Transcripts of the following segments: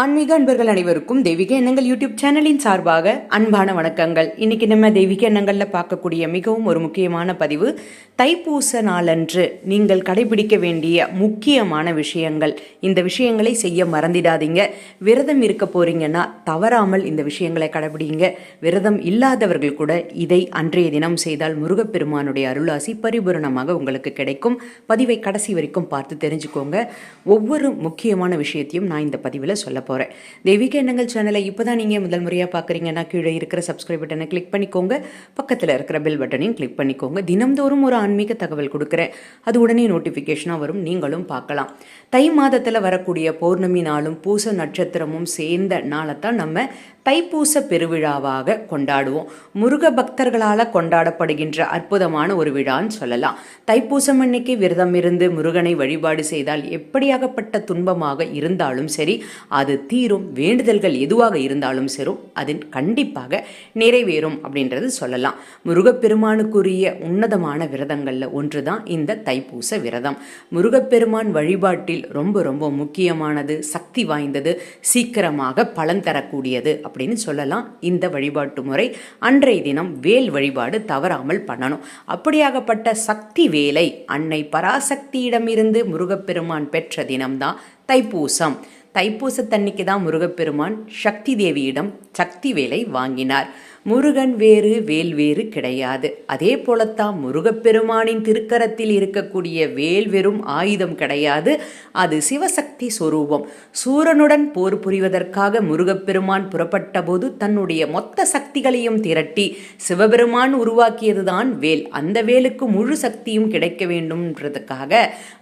ஆன்மீக அன்பர்கள் அனைவருக்கும் தெய்வீக எண்ணங்கள் யூடியூப் சேனலின் சார்பாக அன்பான வணக்கங்கள். இன்னைக்கு நம்ம தெய்வீக எண்ணங்களில் பார்க்கக்கூடிய மிகவும் ஒரு முக்கியமான பதிவு தைப்பூச நாளன்று நீங்கள் கடைபிடிக்க வேண்டிய முக்கியமான விஷயங்கள். இந்த விஷயங்களை செய்ய மறந்திடாதீங்க. விரதம் இருக்க போறீங்கன்னா தவறாமல் இந்த விஷயங்களை கடைபிடிங்க. விரதம் இல்லாதவர்கள் கூட இதை அன்றைய தினம் செய்தால் முருகப்பெருமானுடைய அருளாசி பரிபூரணமாக உங்களுக்கு கிடைக்கும். பதிவை கடைசி வரைக்கும் பார்த்து தெரிஞ்சுக்கோங்க. ஒவ்வொரு முக்கியமான விஷயத்தையும் நான் இந்த பதிவில் சொல்ல போகிறேன் தெய்வீக எண்ணங்கள் சேனலை இப்போ தான் நீங்கள் முதல் முறையாக பார்க்குறீங்கன்னா கீழே இருக்கிற சப்ஸ்கிரைப் பட்டனை கிளிக் பண்ணிக்கோங்க. பக்கத்தில் இருக்கிற பெல் பட்டனையும் கிளிக் பண்ணிக்கோங்க. தினம்தோறும் ஒரு ஆன்மீக தகவல் கொடுக்குறேன். அது உடனே நோட்டிஃபிகேஷனாக வரும். நீங்களும் பார்க்கலாம். தை மாதத்தில் வரக்கூடிய பௌர்ணமி நாளும் பூச நட்சத்திரமும் சேர்ந்த நாளைத்தான் நம்ம தைப்பூச பெருவிழாவாக கொண்டாடுவோம். முருக பக்தர்களால் கொண்டாடப்படுகின்ற அற்புதமான ஒரு விழான்னு சொல்லலாம். தைப்பூசம் அன்னைக்கு விரதம் இருந்து முருகனை வழிபாடு செய்தால் எப்படியாகப்பட்ட துன்பமாக இருந்தாலும் சரி அது தீரும். வேண்டுதல்கள் எதுவாக இருந்தாலும் சரி அது கண்டிப்பாக நிறைவேறும் அப்படின்றது சொல்லலாம். முருகப்பெருமானுக்குரிய உன்னதமான விரதங்களில் ஒன்று தான் இந்த தைப்பூச விரதம். முருகப்பெருமான் வழிபாட்டில் ரொம்ப ரொம்ப முக்கியமானது சக்தி வாய்ந்தது சீக்கிரமாக பலன் தரக்கூடியது அப்படின்னு சொல்லலாம். இந்த வழிபாட்டு முறை அன்றைய தினம் வேல் வழிபாடு தவறாமல் பண்ணணும். அப்படியாகப்பட்ட சக்தி வேலை அன்னை பராசக்தியிடமிருந்து முருகப்பெருமான் பெற்ற தினம்தான் தைப்பூசம். தைப்பூசத்தன்னைக்கு தான் முருகப்பெருமான் சக்தி தேவியிடம் சக்தி வேலை வாங்கினார். முருகன் வேறு வேல் வேறு கிடையாது. அதே போலத்தான் முருகப்பெருமானின் திருக்கரத்தில் இருக்கக்கூடிய வேல் வெறும் ஆயுதம் கிடையாது. அது சிவசக்தி சொரூபம். சூரனுடன் போர் புரிவதற்காக முருகப்பெருமான் புறப்பட்ட போது தன்னுடைய மொத்த சக்திகளையும் திரட்டி சிவபெருமான் உருவாக்கியதுதான் வேல். அந்த வேலுக்கு முழு சக்தியும் கிடைக்க வேண்டும்ன்றதுக்காக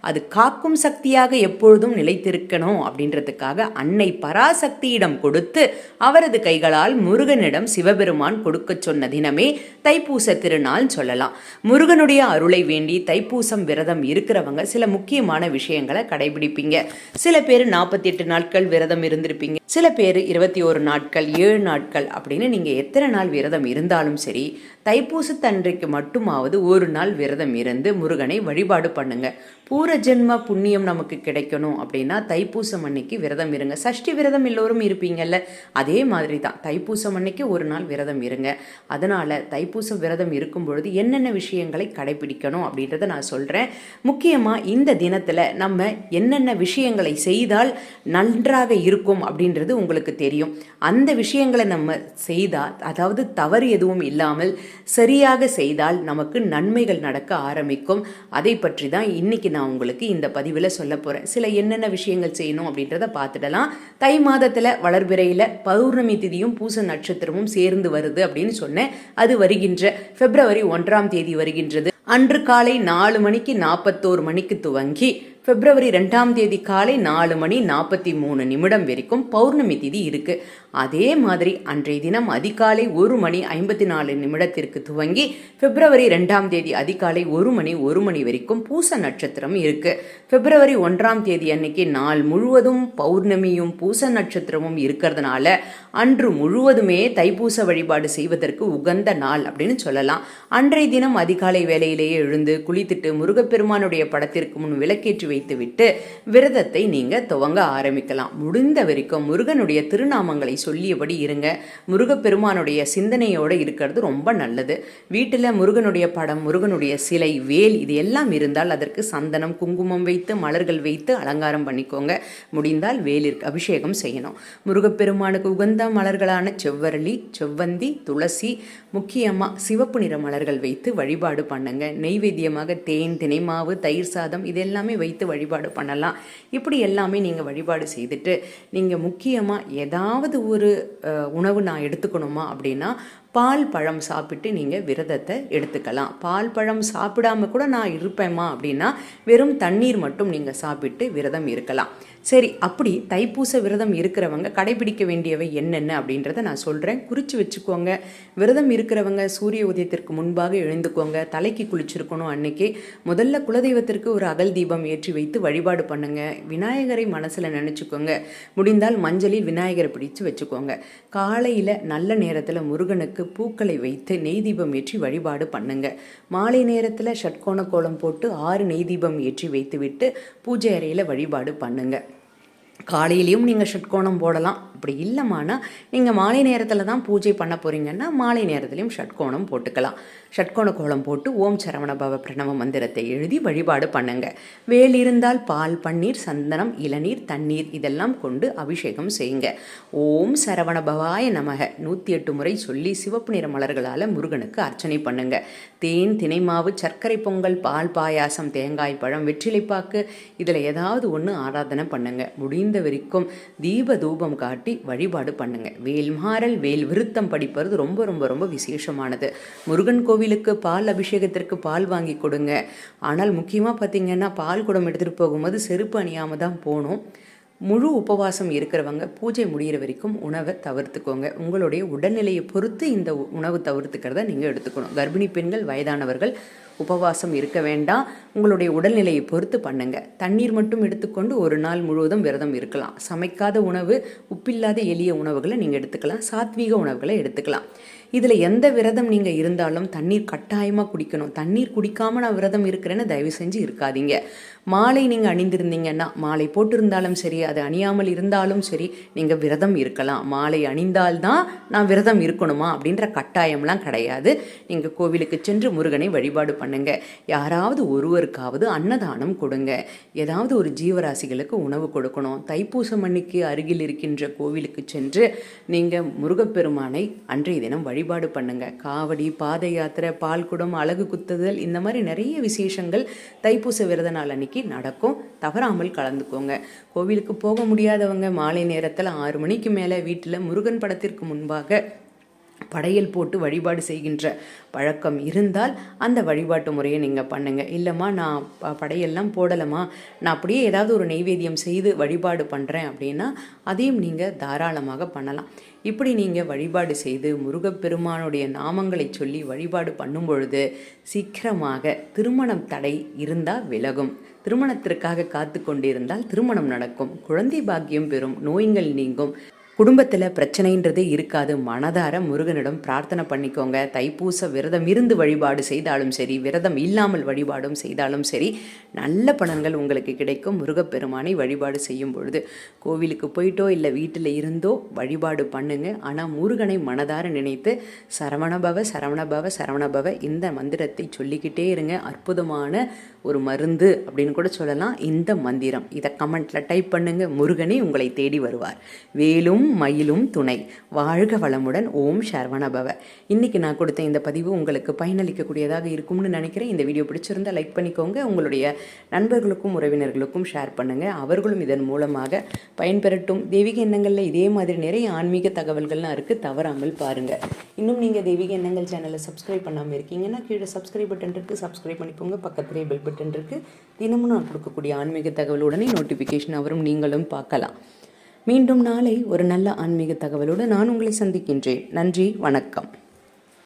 அது காக்கும் சக்தியாக எப்பொழுதும் நிலைத்திருக்கணும் அப்படின்றதுக்காக அன்னை பராசக்தியிடம் கொடுத்து அவரது கைகளால் முருகனிடம் சிவபெருமான் பெருமான் கொடுக்க சொன்ன தினமே தைப்பூச திருநாள் சொல்லலாம். முருகனுடைய அருளை வேண்டி தைப்பூசம் விரதம் இருக்கிறவங்க சில முக்கியமான விஷயங்களை கடைபிடிப்பீங்க. சில பேர் நாற்பத்தி எட்டு நாட்கள் விரதம் இருந்திருப்பீங்க. சில பேர் இருபத்தி ஒரு நாட்கள் ஏழு நாட்கள் அப்படின்னு நீங்கள் எத்தனை நாள் விரதம் இருந்தாலும் சரி தைப்பூசத்தன்றைக்கு மட்டுமாவது ஒரு நாள் விரதம் இருந்து முருகனை வழிபாடு பண்ணுங்க. பூரஜென்ம புண்ணியம் நமக்கு கிடைக்கணும் அப்படின்னா தைப்பூசம் அன்னைக்கு விரதம் இருங்க. சஷ்டி விரதம் எல்லோரும் இருப்பீங்கல்ல அதே மாதிரி தான் தைப்பூசம் அன்னைக்கு ஒரு நாள் விரதம் இருங்க. அதனால் தைப்பூசம் விரதம் இருக்கும் பொழுது என்னென்ன விஷயங்களை கடைபிடிக்கணும் அப்படின்றத நான் சொல்கிறேன் முக்கியமாக இந்த தினத்தில் நம்ம என்னென்ன விஷயங்களை செய்தால் நன்றாக இருக்கும் அப்படின்றது உங்களுக்கு தெரியும். அந்த விஷயங்களை நம்ம செய்தால் அதாவது தவறு எதுவும் இல்லாமல் சரியாக செய்தால் நமக்கு நன்மைகள் நடக்க ஆரம்பிக்கும். அதை பற்றி தான் இன்னைக்கு நான் உங்களுக்கு இந்த பதிவில் சொல்ல போகிறேன் சில என்னென்ன விஷயங்கள் செய்யணும் அப்படின்றத பார்த்துடலாம். தை மாதத்தில் வளர்பிறையில் பௌர்ணமி திதியும் பூச நட்சத்திரமும் சேர்ந்து வருது அப்படின்னு சொன்னேன். அது வருகின்ற பிப்ரவரி ஒன்றாம் தேதி வருகின்றது. அன்று காலை நாலு மணிக்கு நாற்பத்தோரு மணிக்கு துவங்கி பிப்ரவரி ரெண்டாம் தேதி காலை நாலு மணி நாற்பத்தி மூணு நிமிடம் வரைக்கும் பௌர்ணமி திதி இருக்கு. அதே மாதிரி அன்றைய தினம் அதிகாலை ஒரு மணி ஐம்பத்தி நாலு நிமிடத்திற்கு துவங்கி பிப்ரவரி ரெண்டாம் தேதி அதிகாலை ஒரு மணி ஒரு மணி வரைக்கும் பூச நட்சத்திரம் இருக்கு. பிப்ரவரி ஒன்றாம் தேதி அன்னைக்கு நாள் முழுவதும் பௌர்ணமியும் பூச நட்சத்திரமும் இருக்கிறதுனால அன்று முழுவதுமே தைப்பூச வழிபாடு செய்வதற்கு உகந்த நாள் அப்படின்னு சொல்லலாம். அன்றைய தினம் அதிகாலை வேலையிலேயே எழுந்து குளித்துட்டு முருகப்பெருமானுடைய படத்திற்கு முன் விளக்கேற்றி வைத்துவிட்டு விரதத்தை நீங்க துவங்க ஆரம்பிக்கலாம். முடிந்த வரைக்கும் முருகனுடைய திருநாமங்களை சொல்லியபடி இருங்க. முருகப்பெருமானுடைய சிந்தனையோடு இருக்கிறது ரொம்ப நல்லது. வீட்டில் முருகனுடைய படம் முருகனுடைய சிலை வேல் இது எல்லாம் இருந்தால் அதற்கு சந்தனம் குங்குமம் வைத்து மலர்கள் வைத்து அலங்காரம் பண்ணிக்கோங்க. முடிந்தால் வேலிற்கு அபிஷேகம் செய்யணும். முருகப்பெருமானுக்கு உகந்த மலர்களான செவ்வரளி செவ்வந்தி துளசி முக்கியமாக சிவப்பு நிற மலர்கள் வைத்து வழிபாடு பண்ணுங்க. நெய்வேத்தியமாக தேன் தினைமாவு தயிர் சாதம் இது எல்லாமே வைத்து வழிபாடு பண்ணலாம். இப்படி எல்லாமே நீங்கள் வழிபாடு செய்துட்டு நீங்கள் முக்கியமாக ஏதாவது ஒரு உணவு நான் எடுத்துக்கணுமா அப்படின்னா பால் பழம் சாப்பிட்டு நீங்கள் விரதத்தை எடுத்துக்கலாம். பால் பழம் சாப்பிடாம கூட நான் இருப்பேம்மா அப்படின்னா வெறும் தண்ணீர் மட்டும் நீங்கள் சாப்பிட்டு விரதம் இருக்கலாம். சரி அப்படி தைப்பூச விரதம் இருக்கிறவங்க கடைபிடிக்க வேண்டியவை என்னென்ன அப்படின்றத நான் சொல்கிறேன் குறித்து வச்சுக்கோங்க. விரதம் இருக்கிறவங்க சூரிய உதயத்திற்கு முன்பாக எழுந்துக்கோங்க. தலைக்கு குளிச்சிருக்கணும் அன்னைக்கு. முதல்ல குலதெய்வத்திற்கு ஒரு அகல் தீபம் ஏற்றி வைத்து வழிபாடு பண்ணுங்க. விநாயகரை மனசில் நினச்சிக்கோங்க. முடிந்தால் மஞ்சளில் விநாயகரை பிடிச்சு வச்சுக்கோங்க. காலையில் நல்ல நேரத்தில் முருகனுக்கு பூக்களை வைத்து நெய் தீபம் ஏற்றி வழிபாடு பண்ணுங்க. மாலை நேரத்தில் ஷட்கோண கோலம் போட்டு ஆறு நெய் தீபம் ஏற்றி வைத்துவிட்டு பூஜை அறையில் வழிபாடு பண்ணுங்க. காலையிலையும் நீங்கள் ஷட்கோணம் போடலாம். அப்படி இல்லைமானா நீங்கள் மாலை நேரத்தில் தான் பூஜை பண்ண போகிறீங்கன்னா மாலை நேரத்துலையும் ஷட்கோணம் போட்டுக்கலாம். ஷட்கோண கோலம் போட்டு ஓம் சரவண பவ பிரணவ மந்திரத்தை எழுதி வழிபாடு பண்ணுங்க. வேல் இருந்தால் பால் பன்னீர் சந்தனம் இளநீர் தண்ணீர் இதெல்லாம் கொண்டு அபிஷேகம் செய்யுங்க. ஓம் சரவண பவாய நமக. நூற்றி எட்டு முறை சொல்லி சிவப்பு நிற மலர்களால் முருகனுக்கு அர்ச்சனை பண்ணுங்க. தேன் தினைமாவு சர்க்கரை பொங்கல் பால் பாயாசம் தேங்காய் பழம் வெற்றிலைப்பாக்கு இதில் ஏதாவது ஒன்று ஆராதனை பண்ணுங்க. முடிந்த வரைக்கும் தீப தூபம் காட்டி வழிபாடு பண்ணுங்க. வேல்மாறல் வேல் விருத்தம் படிப்பது ரொம்ப ரொம்ப ரொம்ப விசேஷமானது. முருகன் கோவிலுக்கு பால் அபிஷேகத்திற்கு பால் வாங்கி கொடுங்க. ஆனால் முக்கியமாக பார்த்தீங்கன்னா பால் குடம் எடுத்துகிட்டு போகும்போது செருப்பு அணியாமல் தான் போகணும். முழு உபவாசம் இருக்கிறவங்க பூஜை முடிகிற வரைக்கும் உணவை தவிர்த்துக்கோங்க. உங்களுடைய உடல்நிலையை பொறுத்து இந்த உணவு தவிர்த்துக்கிறத நீங்கள் எடுத்துக்கணும். கர்ப்பிணி பெண்கள் வயதானவர்கள் உபவாசம் இருக்க வேண்டாம். உங்களுடைய உடல்நிலையை பொறுத்து பண்ணுங்க. தண்ணீர் மட்டும் எடுத்துக்கொண்டு ஒரு நாள் முழுவதும் விரதம் இருக்கலாம். சமைக்காத உணவு உப்பில்லாத எளிய உணவுகளை நீங்கள் எடுத்துக்கலாம். சாத்வீக உணவுகளை எடுத்துக்கலாம். இதில் எந்த விரதம் நீங்கள் இருந்தாலும் தண்ணீர் கட்டாயமாக குடிக்கணும். தண்ணீர் குடிக்காமல் நான் விரதம் இருக்கிறேன்னு தயவு செஞ்சு இருக்காதீங்க. மாலை நீங்கள் அணிந்திருந்தீங்கன்னா மாலை போட்டிருந்தாலும் சரி அது அணியாமல் இருந்தாலும் சரி நீங்கள் விரதம் இருக்கலாம். மாலை அணிந்தால்தான் நான் விரதம் இருக்கணுமா அப்படின்ற கட்டாயம்லாம் கிடையாது. நீங்கள் கோவிலுக்கு சென்று முருகனை வழிபாடு பண்ண பண்ணுங்க. யாராவது ஒருவருக்காவது அன்னதானம் கொடுங்க. ஏதாவது ஒரு ஜீவராசிகளுக்கு உணவு கொடுக்கணும். தைப்பூசம் அன்னைக்கு அருகில் இருக்கின்ற கோவிலுக்கு சென்று நீங்கள் முருகப்பெருமானை அன்றைய தினம் வழிபாடு பண்ணுங்க. காவடி பாத யாத்திரை பால்குடம் அழகு குத்துதல் இந்த மாதிரி நிறைய விசேஷங்கள் தைப்பூச விரத நாள் அன்னைக்கு நடக்கும். தவறாமல் கலந்துக்கோங்க. கோவிலுக்கு போக முடியாதவங்க மாலை நேரத்தில் ஆறு மணிக்கு மேலே வீட்டில் முருகன் படத்திற்கு முன்பாக படையல் போட்டு வழிபாடு செய்கின்ற பழக்கம் இருந்தால் அந்த வழிபாட்டு முறையை நீங்கள் பண்ணுங்கள் இல்லைம்மா நான் ப படையெல்லாம் போடலம்மா. நான் அப்படியே ஏதாவது ஒரு நெய்வேத்தியம் செய்து வழிபாடு பண்ணுறேன் அப்படின்னா அதையும் நீங்கள் தாராளமாக பண்ணலாம். இப்படி நீங்கள் வழிபாடு செய்து முருகப்பெருமானுடைய நாமங்களை சொல்லி வழிபாடு பண்ணும் பொழுது சீக்கிரமாக திருமணம் தடை இருந்தால் விலகும். திருமணத்திற்காக காத்து கொண்டிருந்தால் திருமணம் நடக்கும். குழந்தை பாக்கியம் பெறும். நோய்கள் நீங்கும். குடும்பத்தில் பிரச்சனைன்றதே இருக்காது. மனதார முருகனிடம் பிரார்த்தனை பண்ணிக்கோங்க. தைப்பூச விரதம் இருந்து வழிபாடு செய்தாலும் சரி விரதம் இல்லாமல் வழிபாடும் செய்தாலும் சரி நல்ல பலன்கள் உங்களுக்கு கிடைக்கும். முருகப்பெருமானை வழிபாடு செய்யும் பொழுது கோவிலுக்கு போயிட்டோ இல்லை வீட்டில் இருந்தோ வழிபாடு பண்ணுங்க. ஆனால் முருகனை மனதார நினைத்து சரவணபவ சரவணபவ சரவணபவ இந்த மந்திரத்தை சொல்லிக்கிட்டே இருங்க. அற்புதமான ஒரு மருந்து அப்படின்னு கூட சொல்லலாம். இந்த மந்திரம். இதை கமெண்ட்ல டைப் பண்ணுங்க. முருகனே உங்களை தேடி வருவார். வேலும் மயிலும் துணை. வாழ்க வளமுடன். ஓம் சரவணபவ. இன்னைக்கு நான் கொடுத்த இந்த பதிவு உங்களுக்கு பயனளிக்கக்கூடியதாக இருக்கும்னு நினைக்கிறேன். இந்த வீடியோ பிடிச்சிருந்தா லைக் பண்ணிக்கோங்க. உங்களுடைய நண்பர்களுக்கும் உறவினர்களுக்கும் ஷேர் பண்ணுங்க. அவர்களும் இதன் மூலமாக பயன்பெறட்டும். தெய்வீக எண்ணங்களில் இதே மாதிரி நிறைய ஆன்மீக தகவல்கள்லாம் இருக்குது தவறாமல் பாருங்க. இன்னும் நீங்கள் தெய்வீக எண்ணங்கள் சேனலை சப்ஸ்கிரைப் பண்ணாமல் இருக்கீங்கன்னா கீழே சப்ஸ்கிரைப் பட்டன் இருக்குது சப்ஸ்கிரைப் பண்ணிக்கோங்க. பக்கத்துலேயே பெல் பட்டன் இருக்குது தினமும் நான் கொடுக்கக்கூடிய ஆன்மீக தகவலுடனே நோட்டிஃபிகேஷன் அவரும் நீங்களும் பார்க்கலாம். மீண்டும் நாளை ஒரு நல்ல ஆன்மீக தகவலோடு நான் உங்களை சந்திக்கின்றேன். நன்றி வணக்கம்.